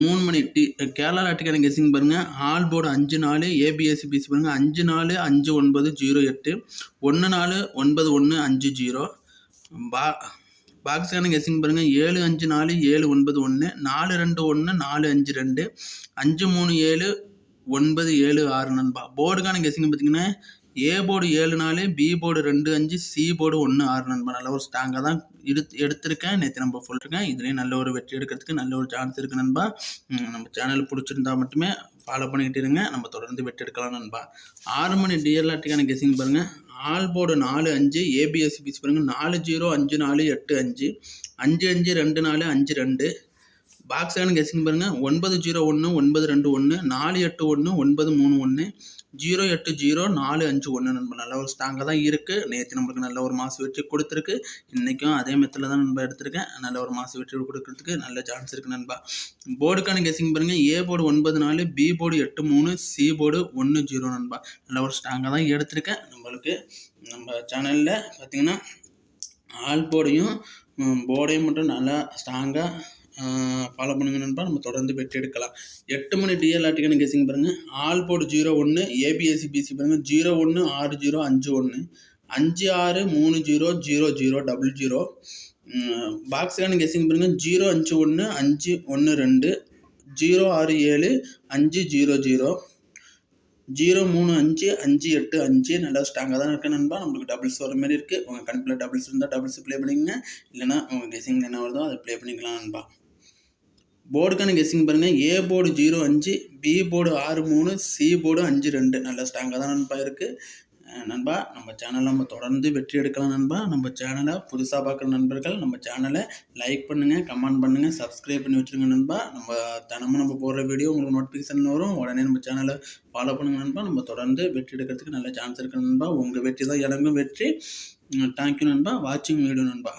மூணு மணி டி கேரளா லாட்டுக்கான கெஸிங் பாருங்கள் ஆல் போர்டு அஞ்சு நாலு ஏபிஎஸ்சி பிசி பாருங்கள் அஞ்சு நாலு அஞ்சு ஒன்பது ஜீரோ எட்டு. ஒன்று நாலு ஒன்பது ஒன்று அஞ்சு ஜீரோ. பா பாக்ஸுக்கான கெஸிங் பாருங்கள் ஏழு அஞ்சு நாலு ஏழு ஒன்பது ஒன்று நாலு ரெண்டு ஒன்று நாலு அஞ்சு ரெண்டு. அஞ்சு மூணு ஏழு ஒன்பது ஏழு ஆறு நண்பா. போர்டுக்கான கெஸிங் பார்த்தீங்கன்னா ஏ போர்டு ஏழு நாலு பி போர்டு ரெண்டு அஞ்சு சி போர்டு ஒன்று ஆறு நண்பா நல்ல ஒரு ஸ்ட்ராங்காக தான் எடுத்து எடுத்திருக்கேன். நேற்று நம்ம சொல்லிருக்கேன் இதுலேயும் நல்ல ஒரு வெற்றி எடுக்கிறதுக்கு நல்ல ஒரு சான்ஸ் இருக்குது நண்பா. நம்ம சேனல் பிடிச்சிருந்தா மட்டுமே ஃபாலோ பண்ணிக்கிட்டு இருங்க. நம்ம தொடர்ந்து வெற்றி எடுக்கலாம் நண்பா. ஆறு மணி டிஎல்ஆர்டிக்கான கெஸிங் பாருங்கள் ஆல் போர்டு நாலு அஞ்சு ஏபிஎஸ்சி பீஸ் பாருங்கள் நாலு ஜீரோ அஞ்சு நாலு எட்டு அஞ்சு. அஞ்சு அஞ்சு ரெண்டு நாலு அஞ்சு ரெண்டு. பாக்ஸான கெஸிங் பாருங்கள் ஒன்பது ஜீரோ ஒன்று ஒன்பது ரெண்டு ஒன்று நாலு எட்டு ஒன்று ஒன்பது மூணு ஒன்று ஜீரோ எட்டு ஜீரோ நாலு அஞ்சு ஒன்று நண்பர் நல்ல ஒரு ஸ்ட்ராங்காக தான் இருக்குது நேற்று நம்மளுக்கு நல்ல ஒரு மாசு வெற்றி கொடுத்துருக்கு. இன்றைக்கும் அதே மெத்தில் தான் நண்பா எடுத்திருக்கேன். நல்ல ஒரு மாசு வெற்றி கொடுக்கறதுக்கு நல்ல சான்ஸ் இருக்குது நண்பா. போர்டுக்கான கெஸிங் பாருங்கள் ஏ போர்டு ஒன்பது நாலு பி போர்டு எட்டு மூணு சி போர்டு ஒன்று ஜீரோ நண்பா. நல்ல ஒரு ஸ்ட்ராங்காக தான் எடுத்திருக்கேன். நம்மளுக்கு நம்ம சேனலில் பார்த்தீங்கன்னா ஆல் போர்டையும் போர்டையும் மட்டும் நல்லா ஸ்ட்ராங்காக ஃபாலோ பண்ணுங்க நண்பா. நம்ம தொடர்ந்து வெற்றி எடுக்கலாம். எட்டு மணி டிஎல் ஆர்டிக்கான கேசிங் பாருங்கள் ஆல் போர்டு ஜீரோ ஒன்று ஏபிஎஸ்சி பிசி பாருங்கள் ஜீரோ ஒன்று ஆறு ஜீரோ அஞ்சு ஒன்று அஞ்சு ஆறு மூணு zero zero zero double zero பாக்ஸுக்கான guessing பாருங்கள் ஜீரோ அஞ்சு ஒன்று அஞ்சு ஒன்று ரெண்டு. ஜீரோ ஆறு ஏழு அஞ்சு ஜீரோ ஜீரோ ஜீரோ மூணு அஞ்சு அஞ்சு எட்டு அஞ்சு. நல்லா ஸ்ட்ராங்காக தான் இருக்கு நண்பா. நம்மளுக்கு டபுள்ஸ் வர மாதிரி இருக்குது உங்கள் கணக்கில் டபுள்ஸ் இருந்தால் டபுள்ஸ் ப்ளே பண்ணிக்கங்க. இல்லைனா உங்கள் கெஸிங்கில் என்ன வருதோ அதை ப்ளே பண்ணிக்கலாம் நண்பா. போர்டுக்கான கெஸ்ஸிங் பாருங்கள் ஏ போர்டு ஜீரோ அஞ்சு பி போர்டு ஆறு மூணு சி போர்டு அஞ்சு ரெண்டு. நல்ல ஸ்ட்ராங்காக தான் நண்பா இருக்குது நண்பா நம்ம சேனலை நம்ம தொடர்ந்து வெற்றி எடுக்கலாம் நண்பா. நம்ம சேனலை புதுசாக பார்க்குற நண்பர்கள் நம்ம சேனலை லைக் பண்ணுங்கள் கமெண்ட் பண்ணுங்கள் சப்ஸ்கிரைப் பண்ணி வச்சுருங்க நண்பா. நம்ம தினமும் நம்ம போடுற வீடியோ உங்களுக்கு நோட்டிஃபிகேஷன் வரும். உடனே நம்ம சேனலை ஃபாலோ பண்ணுங்க நண்பா. நம்ம தொடர்ந்து வெற்றி எடுக்கிறதுக்கு நல்ல சான்ஸ் இருக்குது நண்பா. உங்கள் வெற்றி தான் எனக்கும் வெற்றி. தேங்க்யூ நண்பா. வாட்சிங் வீடியோ நண்பா.